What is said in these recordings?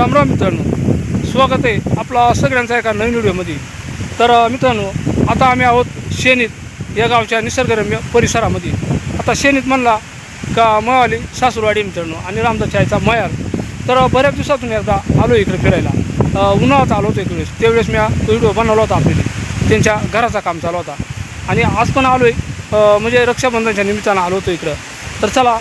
राम राम मित्रांनो. स्वागत आहे आपला सगळ्यांचा एका नवीन व्हिडिओमध्ये. तर मित्रांनो आता आम्ही आहोत शेनीत या गावच्या निसर्गरम्य परिसरामध्ये. आता शेनीत म्हणला का मळाली सासूरवाडी मित्रांनो आणि रामदास चायचा मयार तर बऱ्याच दिवसातून एकदा आलो इकडे फिरायला. उन्हाळाचा उन्हाळ्यात आलो होतो वेळेस. त्यावेळेस मी तो व्हिडिओ बनवला होता आपल्याला. त्यांच्या घराचा काम चालू होता. आणि आज पण आलो आहे म्हणजे रक्षाबंधनच्या निमित्तानं आलो होतो इकडं. तर चला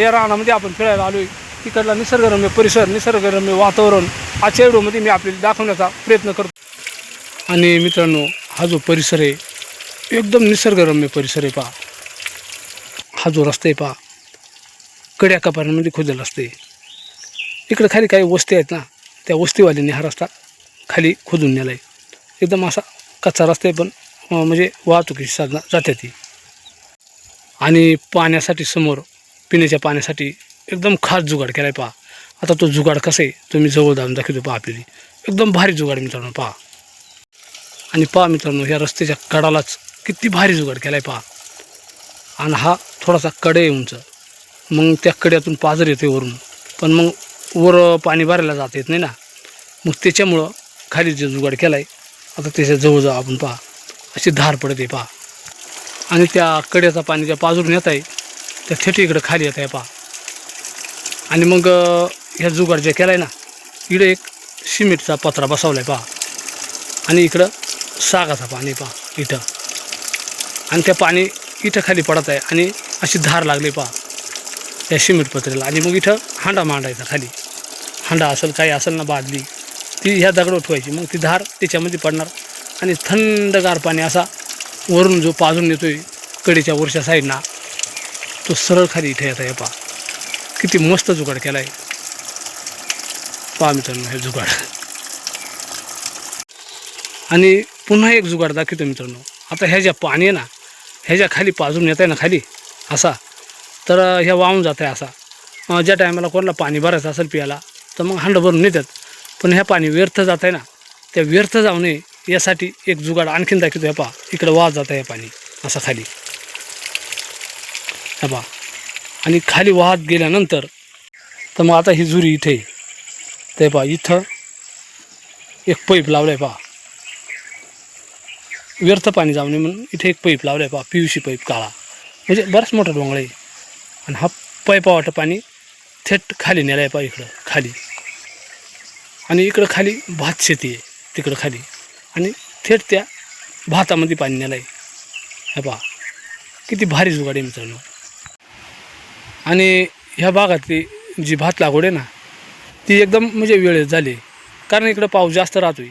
या रानामध्ये आपण फिरायला आलो आहे तिकडला निसर्गरम्य परिसर निसर्गरम्य वातावरण आजच्या व्हिडिओमध्ये मी आपल्याला दाखवण्याचा प्रयत्न करतो. आणि मित्रांनो हा जो परिसर आहे एकदम निसर्गरम्य परिसर आहे पहा. हा जो रस्ता आहे पहा कड्या कपाऱ्यांमध्ये खोदलेला असते इकडं खाली काही वस्ती आहेत ना त्या वस्तीवाल्यांनी हा रस्ता खाली खोदून नेला आहे. एकदम असा कच्चा रस्ता आहे पण म्हणजे वाहतुकीची साधना जाते ती आणि पाण्यासाठी समोर पिण्याच्या पाण्यासाठी एकदम खास जुगाड केला आहे पहा. आता तो जुगाड कसा आहे तुम्ही जवळ जाऊन दाखवतो पहा आपली एकदम भारी जुगाड मित्रांनो पहा. आणि पहा मित्रांनो ह्या रस्त्याच्या कडालाच किती भारी जुगाड केला आहे पहा. आणि हा थोडासा कडे आहे उंच. मग त्या कड्यातून पाजर येते वरून. पण मग वर पाणी भरायला जाता येत नाही ना. मग त्याच्यामुळं खाली जे जुगाड केला आहे आता त्याच्याजवळ जाऊ आपण पहा. अशी धार पडते पहा. आणि त्या कड्याचा पाणी ज्या पाजरून येत आहे त्या थेट इकडं खाली येत आहे पहा. आणि मग ह्या जुगाड जे केला आहे ना इकडं एक सिमेंटचा पत्रा बसवला आहे पहा. आणि इकडं सागाचा पाणी पहा इथं. आणि त्या पाणी इथं खाली पडत आहे आणि अशी धार लागली पहा त्या सिमेंट पत्र्याला आणि मग इथं हांडा मांडायचा खाली. हांडा असेल काही असेल ना बादली ती ह्या दगडं ठेवायची. मग ती धार त्याच्यामध्ये पडणार. आणि थंडगार पाणी असा वरून जो पाजून येतोय कडेच्या वरच्या साईडना तो सरळ खाली इथे येत आहे पहा. किती मस्त जुगाड केला आहे पहा मित्रांनो हे जुगाड. आणि पुन्हा एक जुगाड दाखवतो मित्रांनो. आता ह्या ज्या पाणी आहे ना ह्याच्या खाली पाजून येत आहे ना खाली असा तर ह्या वाहून जात आहे असा ज्या टायमाला कोणाला पाणी भरायचं असेल पियाला तर मग हांड भरून नेतात पण ह्या पाणी व्यर्थ जात आहे ना त्या व्यर्थ जाऊ नये यासाठी एक जुगाड आणखीन दाखवतो ह्या पहा. इकडं वाहत जात आहे हे पाणी असा खाली. हे पहा. आणि खाली वाहत गेल्यानंतर तर मग आता ही जुरी इथे ते पहा इथं एक पाईप लावलं आहे पहा. व्यर्थ पाणी जाऊ नये म्हणून इथे एक पाईप लावलं आहे पहा पी यू सी पाईप काळा. म्हणजे बराच मोठा डोंगळ आहे. आणि हा पाईपावाटं पाणी थेट खाली नेलं आहे पहा इकडं खाली. आणि इकडं खाली भात शेती आहे तिकडं खाली. आणि थेट त्या भातामध्ये पाणी नेलं आहे हे पहा किती भारी जुगाड आहे मित्रांनो. आणि ह्या भागातली जी भात लागवड आहे ना ती एकदम म्हणजे वेळेत झाली. कारण इकडं पाऊस जास्त राहतो आहे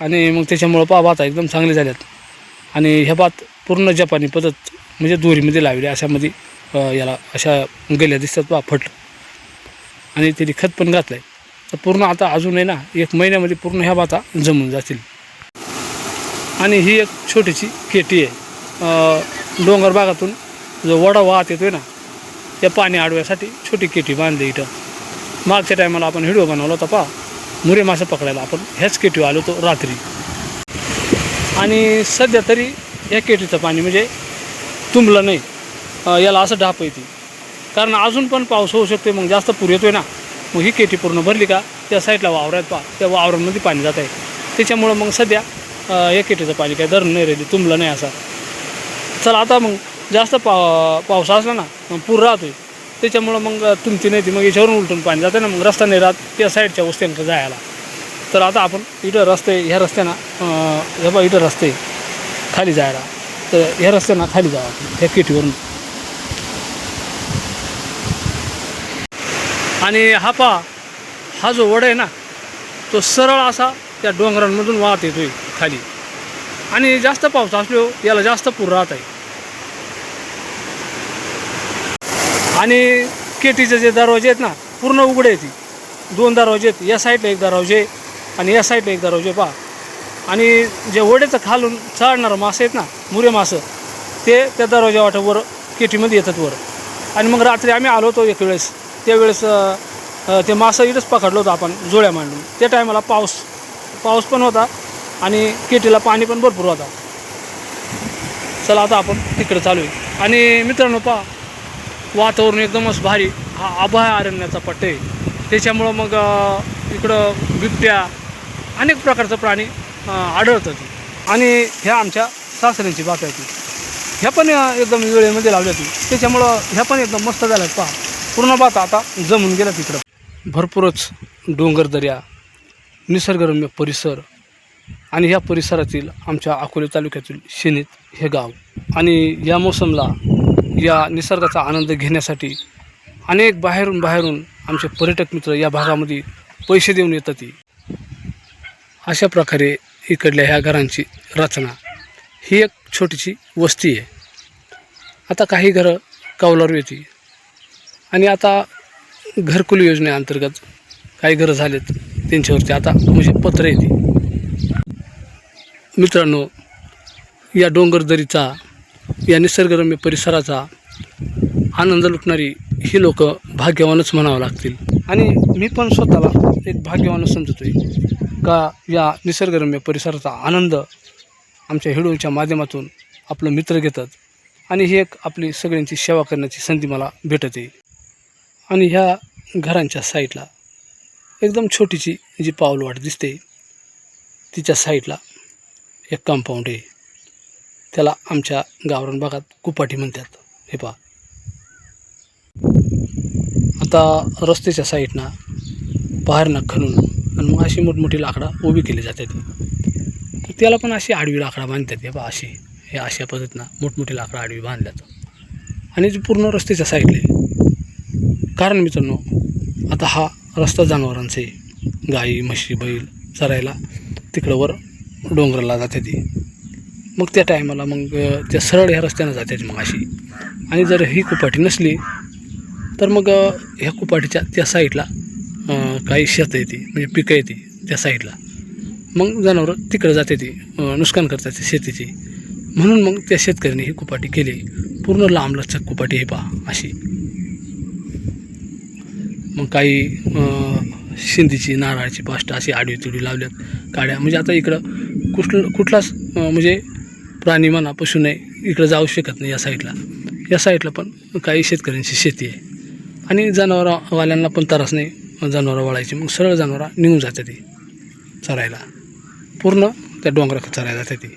आणि मग त्याच्यामुळं पा भात एकदम चांगले झाल्यात. आणि ह्या भात पूर्ण जपानी पद्धत म्हणजे दोरीमध्ये लावली अशामध्ये याला अशा गेल्या दिसतात पा फट. आणि त्याने खत पण घातलं आहे तर पूर्ण आता अजून आहे ना एक महिन्यामध्ये पूर्ण ह्या भाता जमून जातील. आणि ही एक छोटीशी केटी आहे. डोंगर भागातून जो वडा वाहत येतो आहे ना त्या पाणी अडव्यासाठी छोटी केटी बांधली इथं. मागच्या टायमाला आपण व्हिडिओ बनवला होता पहा. मुरे मासे पकडायला आपण ह्याच केटीवर आलो होतो रात्री. आणि सध्या तरी या केटीचं पाणी म्हणजे तुंबलं नाही. याला असं ढाप येते कारण अजून पण पाऊस होऊ शकतो मग जास्त पूर येतोय ना. मग ही केटी पूर्ण भरली का त्या साईडला वावरात पहा. त्या वावरांमध्ये पाणी जात आहे. त्याच्यामुळं मग सध्या या केटीचं पाणी काय धरण नाही राहिली तुंबलं नाही असं. चला आता मग जास्त पा पाऊस असला ना मग पूर राहतो त्याच्यामुळं मग तुमची नाही ती मग याच्यावरून उलटून पाणी जाते ना मग रस्ता नाही राहत त्या साईडच्या वस्त्यांकडे जायला. तर आता आपण इथं रस्ते ह्या रस्त्यानं अं, बा इथं रस्ते खाली जायला. तर ह्या रस्त्यानं खाली जावं ह्या किटीवरून. आणि हा पा हा जो वड आहे ना तो सरळ असा त्या डोंगरांमधून वाहत येतोय खाली. आणि जास्त पाऊस असलो याला जास्त पूर राहत आहे. आणि केटीचे जे दरवाजे आहेत ना पूर्ण उघडे आहेत ती. दोन दरवाजे आहेत. या साईडला एक दरवाजे आणि या साईडला एक दरवाजे पहा. आणि जे ओढ्याचं खालून चढणारं मासे आहेत ना मुरे मासं ते त्या दरवाजा वाटं वर केटीमध्ये येतात वर. आणि मग रात्री आम्ही आलो होतो एक वेळेस. त्यावेळेस ते मासं इथंच पकडलं होतं आपण जोळ्या मांडून. त्या टायमाला पाऊस पाऊस पण होता आणि केटीला पाणी पण भरपूर होता. चला आता आपण तिकडे चालू आहे आणि मित्रांनो पहा. वातावरण एकदमच भारी हा अभयारण्याचा पट्ट आहे. त्याच्यामुळं मग इकडं बिबट्या अनेक प्रकारचं प्राणी आढळतात. आणि ह्या आमच्या सासऱ्यांची बाग आहे ती. ह्या पण एकदम वेळेमध्ये लावल्या ती. त्याच्यामुळं ह्या पण एकदम मस्त झाल्यात पहा. पूर्ण बात आता जमून गेला तिकडं. भरपूरच डोंगरदऱ्या निसर्गरम्य परिसर आणि ह्या परिसरातील आमच्या अकोले तालुक्यातील शेनीत हे गाव. आणि या मोसमला या निसर्गाचा आनंद घेण्यासाठी अनेक बाहेरून बाहेरून आमचे पर्यटक मित्र या भागामध्ये पैसे देऊन येतात. अशा प्रकारे इकडल्या ह्या घरांची रचना ही एक छोटीशी वस्ती आहे. आता काही घरं कौलारू येते. आणि आता घरकुल योजनेअंतर्गत काही घरं झालेत. त्यांच्यावरती आता म्हणजे पत्र येते. मित्रांनो या डोंगरदरीचा या निसर्गरम्य परिसराचा आनंद लुटणारी ही लोक भाग्यवानच म्हणावं लागतील. आणि मी पण स्वतःला एक भाग्यवानच समजतो आहे का या निसर्गरम्य परिसराचा आनंद आमच्या हिडोच्या माध्यमातून आपलं मित्र घेतात आणि ही एक आपली सगळ्यांची सेवा करण्याची संधी मला भेटत. आहे आणि ह्या घरांच्या साईडला एकदम छोटीशी जी पाऊलवाट दिसते तिच्या साईडला एक कंपाऊंड आहे. त्याला आमच्या गावरान भागात कुपाटी म्हणतात. हे पहा. आता रस्त्याच्या साईडनं बाहेरनं खणून आणि मग अशी मोठमोठी लाकडं उभी केली जातात. तर त्याला पण अशी आडवी लाकडं बांधतात. हे पहा अशी. हे अशा पद्धतीनं मोठमोठी लाकडं आडवी बांधल्यात. आणि जी पूर्ण रस्त्याच्या साईडला आहे. कारण मित्रांनो आता हा रस्ता जनावरांचा आहे. गाई म्हशी बैल चरायला तिकडं वर डोंगराला जाते ती मग त्या टायमाला मग त्या सरळ ह्या रस्त्यानं जातात मग अशी आणि जर ही कुपाटी नसली तर मग ह्या कुपाटीच्या त्या साईडला काही शेतं येते म्हणजे पिकं येते त्या साईडला. मग जनावरं तिकडं जाते ती नुकसान करतात ते शेतीची. म्हणून मग त्या शेतकऱ्याने ही कुपाटी केली. पूर्ण लांबलचक कुपाटी हे पहा अशी. मग काही शिंदीची नारळाची पाष्ट अशी आडवी तिडवी लावल्यात काड्या. म्हणजे आता इकडं कुठलं कुठलाच म्हणजे प्राणी म्हणा पशु नाही इकडं जाऊ शकत नाही या साईडला या साईडला पण काही शेतकऱ्यांची शेती आहे. आणि जनावरवाल्यांना पण त्रास नाही जनावरं वळायची मग सरळ जनावरं निघून जाते ती चरायला. पूर्ण त्या डोंगरात चरायला जाते ती.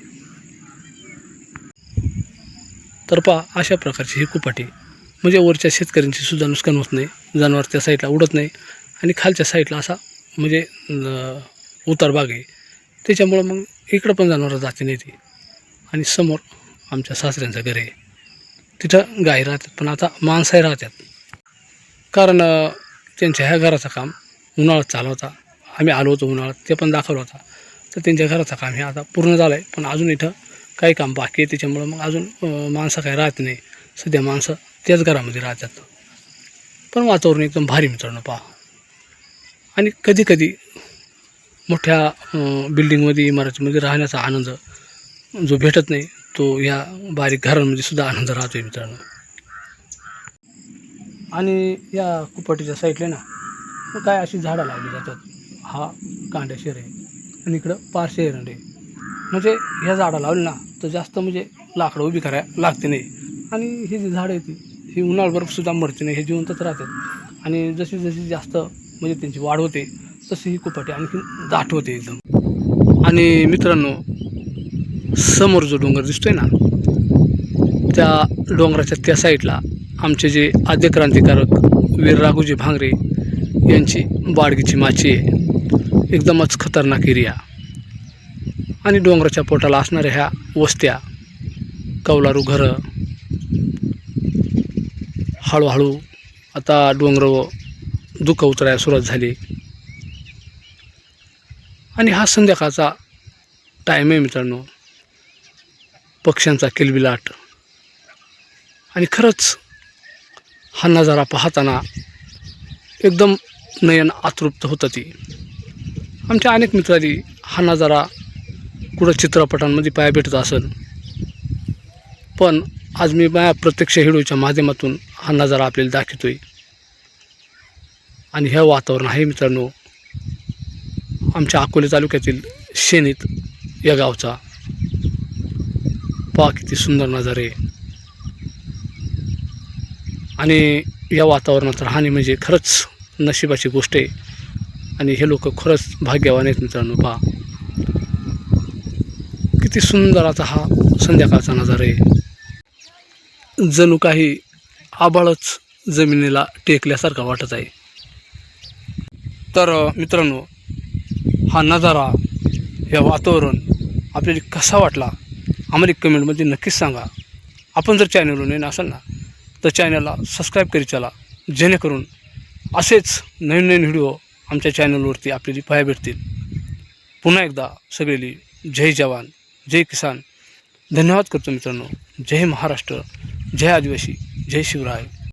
तर पहा अशा प्रकारची ही कुपाटी. म्हणजे वरच्या शेतकऱ्यांची सुद्धा नुकसान होत नाही जनावर त्या साईडला उडत नाही. आणि खालच्या साईडला असा म्हणजे उतारबाग उतार भाग आहे. त्याच्यामुळं मग इकडं पण जनावरं जाते नाही ती आणि समोर आमच्या सासऱ्यांचं घर आहे. तिथं गाई राहतात पण आता माणसाही राहतात. कारण त्यांच्या ह्या घराचं काम उन्हाळ्यात चालू होता. आम्ही आलो होतो उन्हाळ्यात ते पण दाखवलं होता. तर त्यांच्या घराचं काम हे आता पूर्ण झालं आहे पण अजून इथं काही काम बाकी आहे. त्याच्यामुळं मग अजून माणसं काही राहत नाही. सध्या माणसं त्याच घरामध्ये राहतात. पण वातावरण एकदम भारी मित्रांनो पहा. आणि कधी कधी मोठ्या बिल्डिंगमध्ये इमारतीमध्ये राहण्याचा आनंद जो भेटत नाही तो या बारीक घरांमध्ये सुद्धा आनंद राहतो आहे मित्रांनो. आणि या कुपाटीच्या साईडला ना काय अशी झाडं लावली जातात. हा कांड्या शेर आहे आणि इकडं पारशे एरंड आहे. म्हणजे ह्या झाडं लावली ना तर जास्त म्हणजे लाकडं उभी करायला लागते नाही. आणि ही जी झाडं आहे ती ही उन्हाळभरसुद्धा मरते नाही हे जिवंतच राहतात. आणि जशी जशी जास्त म्हणजे त्यांची वाढ होते तशी ही कुपाटी आणखी दाट होते एकदम. आणि मित्रांनो समोर जो डोंगर दिसतोय ना त्या डोंगराच्या त्या साईडला आमचे जे आद्य क्रांतिकारक वीर राघोजी भांगरे यांची बाडगीची माची आहे. एकदमच खतरनाक एरिया. आणि डोंगराच्या पोटाला असणाऱ्या ह्या वस्त्या कौलारू घरं हळूहळू आता डोंगर दुःख उतरायला सुरुवात झाली. आणि हा संध्याकाळचा टाईम आहे मित्रांनो. पक्ष्यांचा किलबिलाट. आणि खरंच हा नजारा पाहताना एकदम नयन आतृप्त होतं ती. आमच्या अनेक मित्रांनी हा नजारा कुठं चित्रपटांमध्ये पाया भेटत असेल. पण आज मी माझ्या प्रत्यक्ष हिडोच्या माध्यमातून हा नजारा आपल्याला दाखवतो आहे आणि ह्या वातावरण आहे मित्रांनो आमच्या अकोले तालुक्यातील शेनीत या गावचा. पहा किती सुंदर नजारे. आणि या वातावरणात राहणे म्हणजे खरंच नशिबाची गोष्ट आहे. आणि हे लोक खरंच भाग्यवान आहेत मित्रांनो पहा. किती सुंदर आता हा संध्याकाळचा नजारा आहे. जणू काही आबाळच जमिनीला टेकल्यासारखा वाटत आहे. तर मित्रांनो हा नजारा हे वातावरण आपल्याला कसा वाटला? आम्हाला कमेंटमध्ये नक्कीच सांगा. आपण जर चॅनलवर नवीन असाल ना तर चॅनलला सबस्क्राईब करी चला. जेणेकरून असेच नवीन नवीन व्हिडिओ आमच्या चॅनलवरती आपल्याला पाहाय भेटतील. पुन्हा एकदा सगळेली जय जवान जय किसान. धन्यवाद करतो मित्रांनो. जय महाराष्ट्र जय आदिवासी जय शिवराय.